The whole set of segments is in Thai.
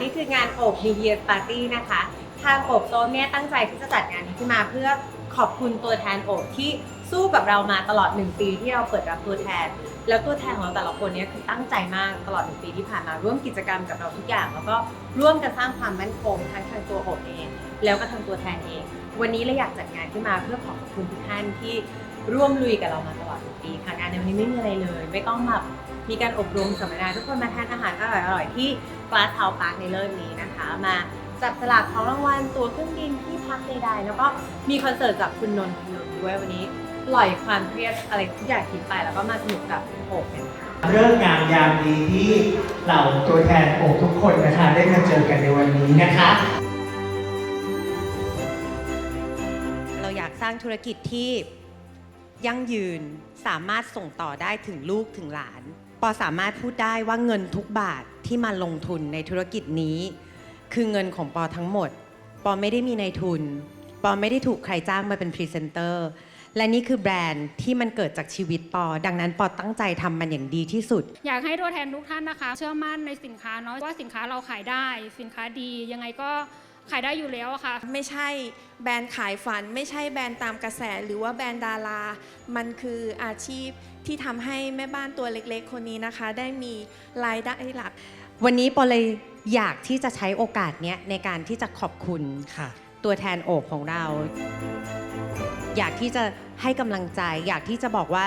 นี่คืองานโอบ New Year Party นะคะทางโอบโซนเนี่ยตั้งใจที่จะจัดงานนี้ขึ้นมาเพื่อขอบคุณตัวแทนโอบที่สู้กับเรามาตลอด 1 ปีที่เราเปิดรับตัวแทน แล้วตัวแทนของเราแต่ละคนเนี่ยคือตั้งใจมากตลอด 1 ปีที่ผ่านมาร่วมกิจกรรมกับเราทุกอย่าง แล้วก็ร่วมกันสร้างความมั่นคงทั้งทางตัวโอบเอง แล้วก็ทางตัวแทนเอง วันนี้เราอยากจัดงานขึ้นมาเพื่อขอบคุณทุกท่านที่ร่วมลุยกับเรามาตลอดหนึ่งปีค่ะงานในวันนี้ไม่มีอะไรเลย ไม่ต้องแบบ มีการอบรมสัมมนาทุกคนมาทานอาหารอร่อยๆที่ Glass House Park ในเลิศนี้นะคะ มาจับสลากของรางวัลตัวเครื่องบินที่พักใดๆแล้วก็มีคอนเสิร์ตจากคุณนนท์คุณนนท์ด้วยวันนี้ปล่อยความเครียดอะไรทุกอย่างทิ้งไปแล้วก็มาสนุกกับโอบกันค่ะ เรื่องงามยามดีที่เหล่าตัวแทนโอบทุกคนนะคะได้มาเจอกันในวันนี้นะคะ เราอยากสร้างธุรกิจที่ยั่งยืนสามารถส่งต่อได้ถึงลูกถึงหลาน ปอสามารถพูดได้ว่าเงินทุกบาทที่มาลงทุนในธุรกิจนี้ คือเงินของปอทั้งหมด ปอไม่ได้มีในทุน ปอไม่ได้ถูกใครจ้างมาเป็นพรีเซนเตอร์ และนี่คือแบรนด์ที่มันเกิดจากชีวิตปอ ดังนั้นปอตั้งใจทำมันอย่างดีที่สุด อยากให้ตัวแทนทุกท่านนะคะ เชื่อมั่นในสินค้าเนาะว่าสินค้าเราขายได้ สินค้าดียังไงก็ ขายได้อยู่แล้วอะค่ะ ไม่ใช่แบรนด์ขายฝัน ไม่ใช่แบรนด์ตามกระแสหรือว่าแบรนด์ดารา มันคืออาชีพที่ทำให้แม่บ้านตัวเล็กๆ คนนี้นะคะ ได้มีรายได้หลัก วันนี้ปอเลยอยากที่จะใช้โอกาสเนี้ยในการที่จะขอบคุณค่ะ ตัวแทนโอบของเรา อยากที่จะให้กำลังใจ อยากที่จะบอกว่า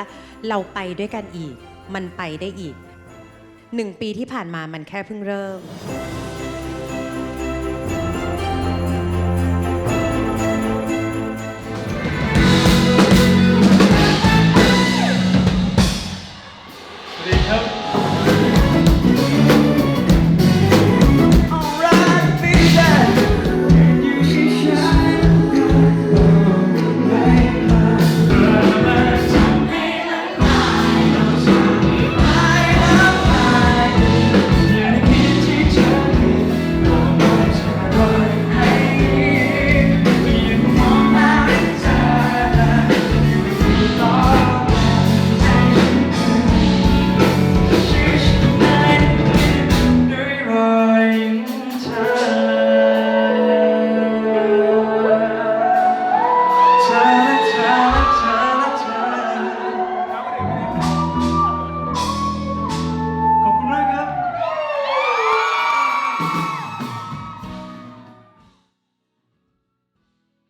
เราไปด้วยกันอีก มันไปได้อีกหนึ่งปีที่ผ่านมามันแค่เพิ่งเริ่ม